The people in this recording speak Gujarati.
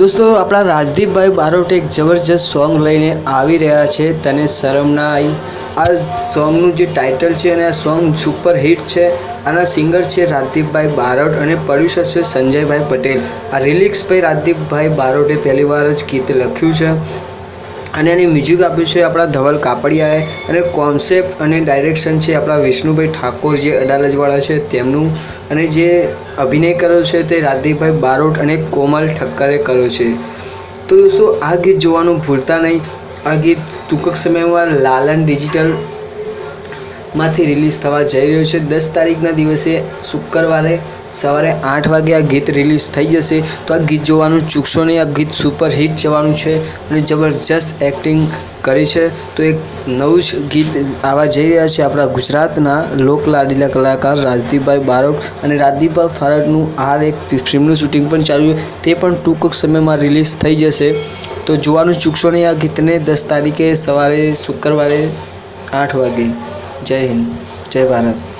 દોસ્તો, આપણા રાજદીપભાઈ બારોટ એક જબરજસ્ત સોંગ લઈને આવી રહ્યા છે, તને શરમ ના આવી આ સોંગનું જે ટાઇટલ છે અને આ સોંગ સુપર હિટ છે, આના સિંગર છે રાજદીપભાઈ બારોટ અને પ્રોડ્યુસર છે સંજયભાઈ પટેલ. આ રિલિક્સ ભાઈ રાજદીપભાઈ બારોટે પહેલી વાર જ ગીત લખ્યું છે. અને એની મ્યુઝિક આપ્યું છે આપણા ધવલ કાપડિયાએ અને કોન્સેપ્ટ અને ડાયરેક્શન છે આપણા વિષ્ણુભાઈ ઠાકોર જે અડાલજવાળા છે તેમનું અને જે અભિનય કર્યો છે તે રાજદીપભાઈ બારોટ અને કોમલ ઠક્કરે કર્યો છે. તો દોસ્તો આ ગીત જોવાનું ભૂલતા નહીં. આ ગીત ટૂંક સમયમાં લાલન ડિજિટલ માંથી રિલીઝ થવા જઈ રહ્યો છે. દસ તારીખના દિવસે શુક્રવારે સવારે આઠ વાગે આ ગીત રિલીઝ થઈ જશે. તો આ ગીત જોવાનું ચૂકશો નહીં. આ ગીત સુપર હિટ જવાનું છે અને જબરજસ્ત એક્ટિંગ કરી છે. તો એક નવું જ ગીત આવા જઈ રહ્યા છે આપણા ગુજરાતના લોકલાડીલા કલાકાર રાજદીપભાઈ બારોટ અને રાજદીપભાઈ ફારકનું આ એક ફિલ્મનું શૂટિંગ પણ ચાલ્યું તે પણ ટૂંક સમયમાં રિલીઝ થઈ જશે. તો જોવાનું ચૂકશો નહીં આ ગીતને. દસ તારીખે સવારે, શુક્રવારે આઠ વાગે. જય હિન્દ જય ભારત.